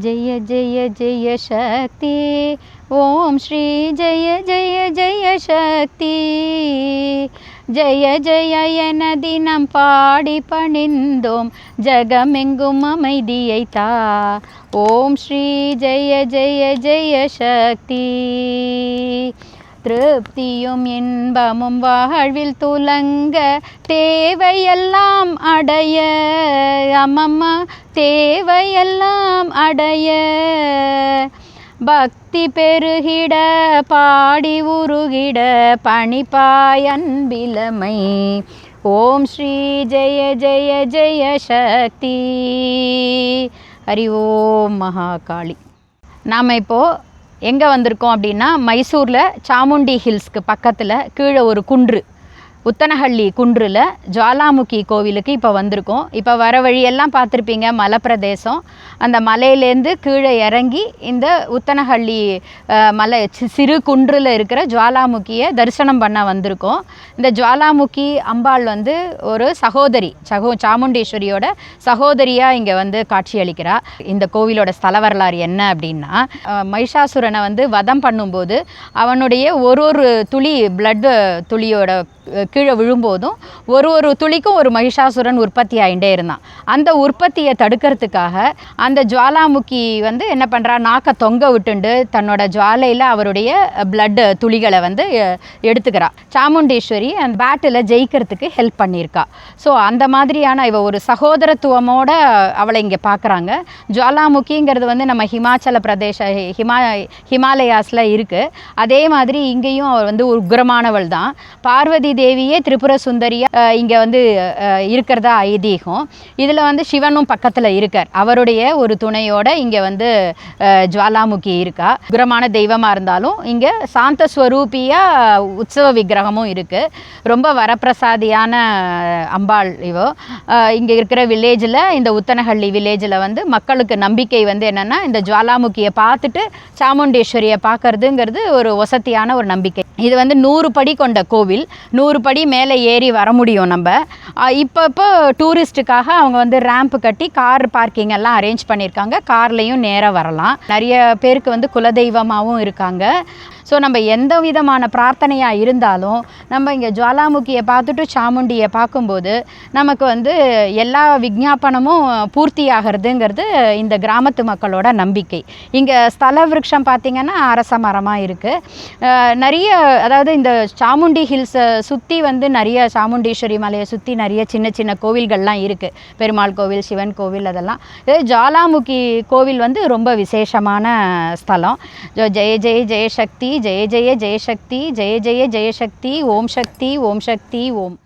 जय जय जय शक्ति ॐ श्री जय जय जय शक्ति ஜய ஜய என தினம் பாடி பணிந்தோம். ஜகமெங்கும் அமைதியை தா. ஓம் ஸ்ரீ ஜய ஜய ஜெய சக்தி. திருப்தியும் இன்பமும் வாழ்வில் துலங்க தேவையெல்லாம் அடைய. அம்மம்மா தேவையெல்லாம் அடைய. பக்தி பெருகிட பாடி உருகிட பணிப்பாயன்பிலமை ஓம் ஸ்ரீ ஜெய ஜெய ஜெய சக்தி. ஹரி ஓம் மகாகாளி. நாம் இப்போது எங்கே வந்திருக்கோம் அப்படின்னா மைசூரில் சாமுண்டி ஹில்ஸ்க்கு பக்கத்தில் கீழே ஒரு குன்று. உத்தனஹள்ளி குன்றில் ஜுவாலாமுகி கோவிலுக்கு இப்போ வந்திருக்கோம். இப்போ வர வழியெல்லாம் பார்த்துருப்பீங்க மலை பிரதேசம் அந்த மலையிலேருந்து கீழே இறங்கி இந்த உத்தனஹள்ளி மலை சிறு குன்றில் இருக்கிற ஜுவாலாமுகியை தரிசனம் பண்ண வந்திருக்கோம். இந்த ஜுவாலாமுகி அம்பாள் வந்து ஒரு சகோதரி சகோ சாமுண்டீஸ்வரியோட சகோதரியாக இங்கே வந்து காட்சியளிக்கிறா. இந்த கோவிலோட ஸ்தல வரலாறு என்ன அப்படின்னா அஹ், மகிஷாசுரனை வந்து வதம் பண்ணும்போது அவனுடைய ஒரு ஒரு துளி பிளட் துளியோட கீழே விழும்போதும் ஒரு ஒரு துளிக்கும் ஒரு மகிஷாசுரன் உற்பத்தி ஆகிட்டே இருந்தான். அந்த உற்பத்தியை தடுக்கிறதுக்காக அந்த ஜுவாலாமுகி வந்து என்ன பண்ணுறா நாக்கை தொங்க விட்டுண்டு தன்னோட ஜுவாலையில் அவருடைய பிளட் துளிகளை வந்து எடுத்துக்கிறா. சாமுண்டீஸ்வரி அந்த பேட்டில் ஜெயிக்கிறதுக்கு ஹெல்ப் பண்ணியிருக்கா. ஸோ அந்த மாதிரியான இவ ஒரு சகோதரத்துவமோட அவளை இங்கே பார்க்குறாங்க ஜுவாலாமுகிங்கிறது வந்து நம்ம ஹிமாச்சல பிரதேச ஹிமா ஹிமாலயாஸில் இருக்குது அதே மாதிரி இங்கேயும் அவள் வந்து உக்ரமானவள் தான். பார்வதி தேவியே திரிபுர சுந்தரியாக இங்கே வந்து இருக்கிறதா ஐதீகம். இதில் வந்து சிவனும் பக்கத்தில் இருக்கார். அவருடைய ஒரு துணையோட இங்கே வந்து ஜுவாலாமுகி இருக்கா. உக்ரமான தெய்வமாக இருந்தாலும் இங்கே சாந்த ஸ்வரூபியாக உற்சவ விக்கிரகமும் இருக்குது ரொம்ப வரப்பிரசாதியான அம்பாள் இவோ. இங்கே இருக்கிற வில்லேஜில் இந்த உத்தனஹள்ளி வில்லேஜில் வந்து மக்களுக்கு நம்பிக்கை வந்து என்னென்னா இந்த ஜுவாலாமுகியை பார்த்துட்டு சாமுண்டேஸ்வரியை பார்க்கறதுங்கிறது ஒரு வசதியான ஒரு நம்பிக்கை. இது வந்து நூறு படி கொண்ட கோவில். நூறு படி மேலே ஏறி வர முடியும் நம்ம. இப்போ இப்போ டூரிஸ்ட்டுக்காக அவங்க வந்து ரேம்ப் கட்டி கார் பார்க்கிங் எல்லாம் அரேஞ்ச் பண்ணியிருக்காங்க. கார்லேயும் நேராக வரலாம். நிறைய பேருக்கு வந்து குலதெய்வமாகவும் இருக்காங்க. ஸோ நம்ம எந்த விதமான பிரார்த்தனையாக இருந்தாலும் நம்ம இங்கே ஜுவாலாமுகியை பார்த்துட்டு சாமுண்டியை பார்க்கும்போது நமக்கு வந்து எல்லா விஞ்ஞாபனமும் பூர்த்தி ஆகிறதுங்கிறது இந்த கிராமத்து மக்களோட நம்பிக்கை. இங்கே ஸ்தல விருட்சம் பார்த்திங்கன்னா அரச மரமாக இருக்குது நிறைய அதாவது இந்த சாமுண்டி ஹில்ஸை சுற்றி வந்து நிறைய சாமுண்டீஸ்வரி மலையை சுற்றி நிறைய சின்ன சின்ன கோவில்கள்லாம் இருக்குது பெருமாள் கோவில் சிவன் கோவில் அதெல்லாம். இது ஜாலாமுகி கோவில் வந்து ரொம்ப விசேஷமான ஸ்தலம். ஜெய ஜெய ஜெயசக்தி ஜெய ஜெய ஜெயசக்தி ஜெய ஜெய ஜெயசக்தி ஓம் சக்தி ஓம் சக்தி ஓம்.